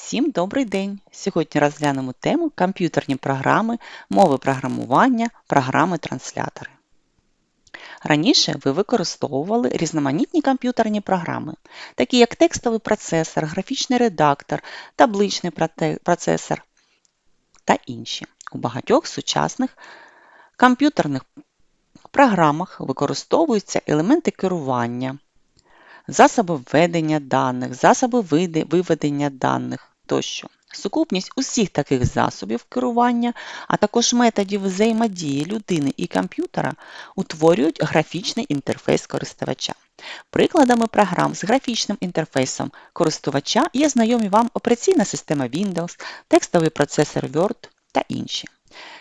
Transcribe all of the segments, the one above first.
Всім добрий день! Сьогодні розглянемо тему комп'ютерні програми, мови програмування, програми-транслятори. Раніше ви використовували різноманітні комп'ютерні програми, такі як текстовий процесор, графічний редактор, табличний процесор та інші. У багатьох сучасних комп'ютерних програмах використовуються елементи керування, засоби введення даних, засоби виведення даних тощо. Сукупність усіх таких засобів керування, а також методів взаємодії людини і комп'ютера утворюють графічний інтерфейс користувача. Прикладами програм з графічним інтерфейсом користувача є знайомі вам операційна система Windows, текстовий процесор Word та інші.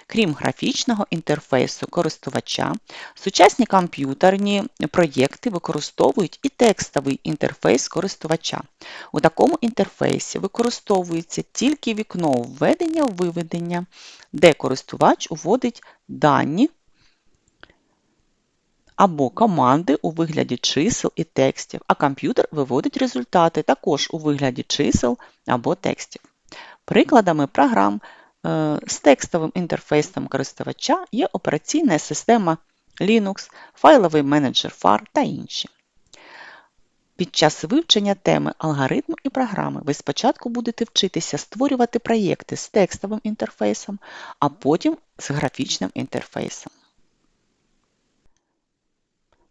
Крім графічного інтерфейсу користувача, сучасні комп'ютерні проєкти використовують і текстовий інтерфейс користувача. У такому інтерфейсі використовується тільки вікно введення-виведення, де користувач вводить дані або команди у вигляді чисел і текстів, а комп'ютер виводить результати також у вигляді чисел або текстів. Прикладами програм з текстовим інтерфейсом користувача є операційна система Linux, файловий менеджер FAR та інші. Під час вивчення теми алгоритму і програми ви спочатку будете вчитися створювати проєкти з текстовим інтерфейсом, а потім з графічним інтерфейсом.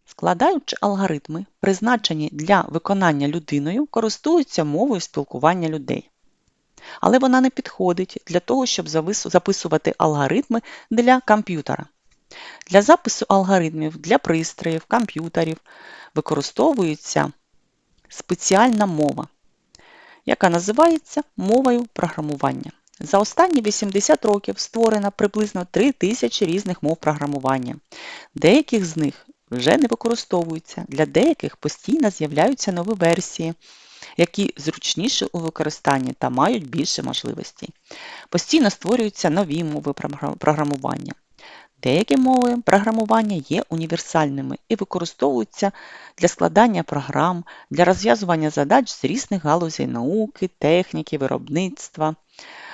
Складаючи алгоритми, призначені для виконання людиною, користуються мовою спілкування людей. Але вона не підходить для того, щоб записувати алгоритми для комп'ютера. Для запису алгоритмів для пристроїв, комп'ютерів використовується спеціальна мова, яка називається мовою програмування. За останні 80 років створено приблизно 3000 різних мов програмування. Деяких з них вже не використовуються, для деяких постійно з'являються нові версії, які зручніші у використанні та мають більше можливостей. Постійно створюються нові мови програмування. Деякі мови програмування є універсальними і використовуються для складання програм, для розв'язування задач з різних галузей науки, техніки, виробництва,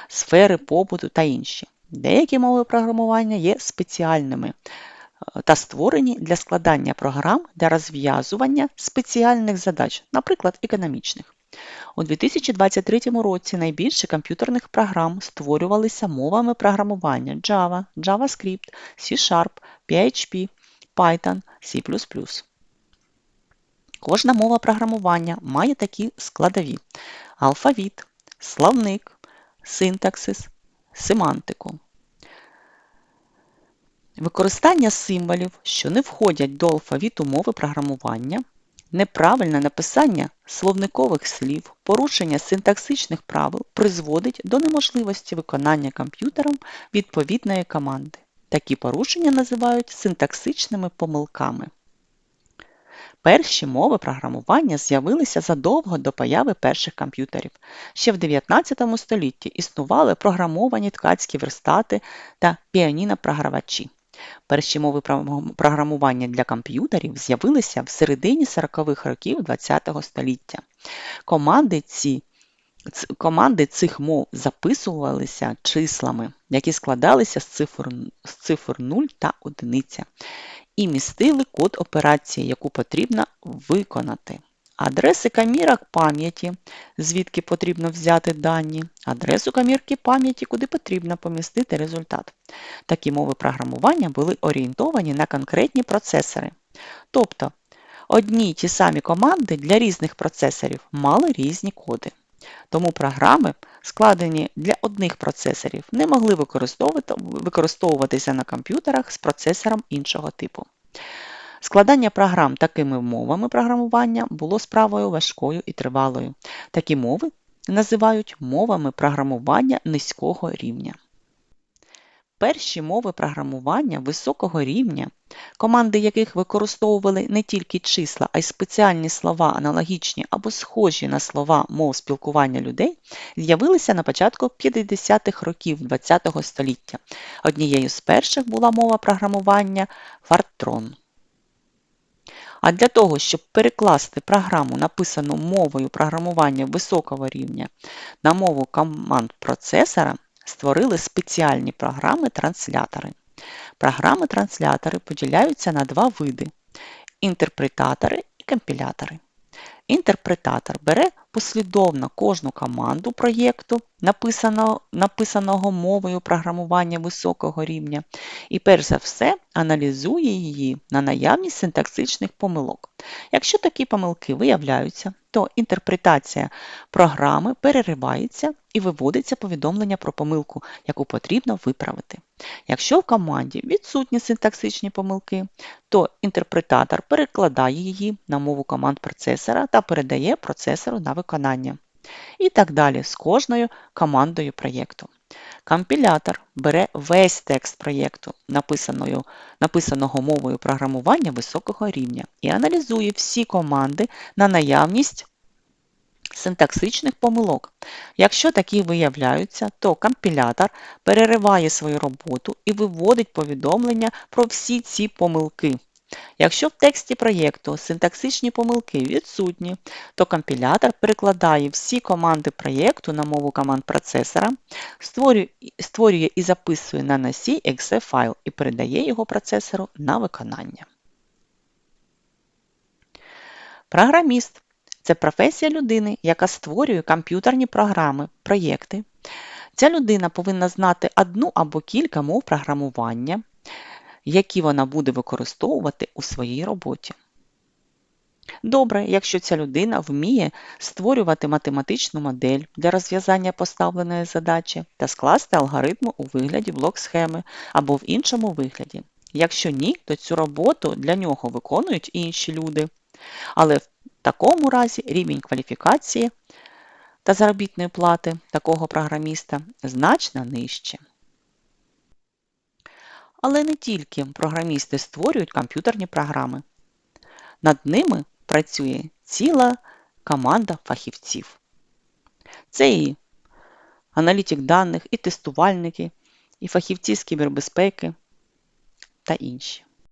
сфери побуту та інші. Деякі мови програмування є спеціальними та створені для складання програм для розв'язування спеціальних задач, наприклад, економічних. У 2023 році найбільше комп'ютерних програм створювалися мовами програмування Java, JavaScript, C-Sharp, PHP, Python, C++. Кожна мова програмування має такі складові: алфавіт, словник, синтаксис, семантику. Використання символів, що не входять до алфавіту мови програмування, неправильне написання словникових слів, порушення синтаксичних правил призводить до неможливості виконання комп'ютером відповідної команди. Такі порушення називають синтаксичними помилками. Перші мови програмування з'явилися задовго до появи перших комп'ютерів. Ще в 19 столітті існували програмовані ткацькі верстати та піаніно-програвачі. Перші мови програмування для комп'ютерів з'явилися в середині 40-х років ХХ століття. Команди, ці, команди цих мов записувалися числами, які складалися з цифр, з цифр 0 та 1, і містили код операції, яку потрібно виконати. Адреси камірок пам'яті, звідки потрібно взяти дані, адресу камірки пам'яті, куди потрібно помістити результат. Такі мови програмування були орієнтовані на конкретні процесори. Тобто одні й ті самі команди для різних процесорів мали різні коди. Тому програми, складені для одних процесорів, не могли використовуватися на комп'ютерах з процесором іншого типу. Складання програм такими мовами програмування було справою важкою і тривалою. Такі мови називають мовами програмування низького рівня. Перші мови програмування високого рівня, команди яких використовували не тільки числа, а й спеціальні слова, аналогічні або схожі на слова мов спілкування людей, з'явилися на початку 50-х років ХХ століття. Однією з перших була мова програмування Фартрон. А для того, щоб перекласти програму, написану мовою програмування високого рівня на мову команд процесора, створили спеціальні програми-транслятори. Програми-транслятори поділяються на два види інтерпретатори і компілятори. Інтерпретатор бере послідовно кожну команду проєкту, написаного, написаного мовою програмування високого рівня, і перш за все аналізує її на наявність синтаксичних помилок. Якщо такі помилки виявляються, то інтерпретація програми переривається і виводиться повідомлення про помилку, яку потрібно виправити. Якщо в команді відсутні синтаксичні помилки, то інтерпретатор перекладає її на мову команд процесора та передає процесору на виконання. І так далі з кожною командою проєкту. Компілятор бере весь текст проєкту, написаного мовою програмування високого рівня, і аналізує всі команди на наявність синтаксичних помилок. Якщо такі виявляються, то компілятор перериває свою роботу і виводить повідомлення про всі ці помилки. Якщо в тексті проєкту синтаксичні помилки відсутні, то компілятор перекладає всі команди проєкту на мову команд процесора, створює, і записує на носій exe файл і передає його процесору на виконання. Програміст це професія людини, яка створює комп'ютерні програми, проєкти. Ця людина повинна знати одну або кілька мов програмування, які вона буде використовувати у своїй роботі. Добре, якщо ця людина вміє створювати математичну модель для розв'язання поставленої задачі та скласти алгоритм у вигляді блок-схеми або в іншому вигляді. Якщо ні, то цю роботу для нього виконують інші люди. Але в такому разі рівень кваліфікації та заробітної плати такого програміста значно нижче. Але не тільки програмісти створюють комп'ютерні програми. Над ними працює ціла команда фахівців. Це і аналітик даних, і тестувальники, і фахівці з кібербезпеки та інші.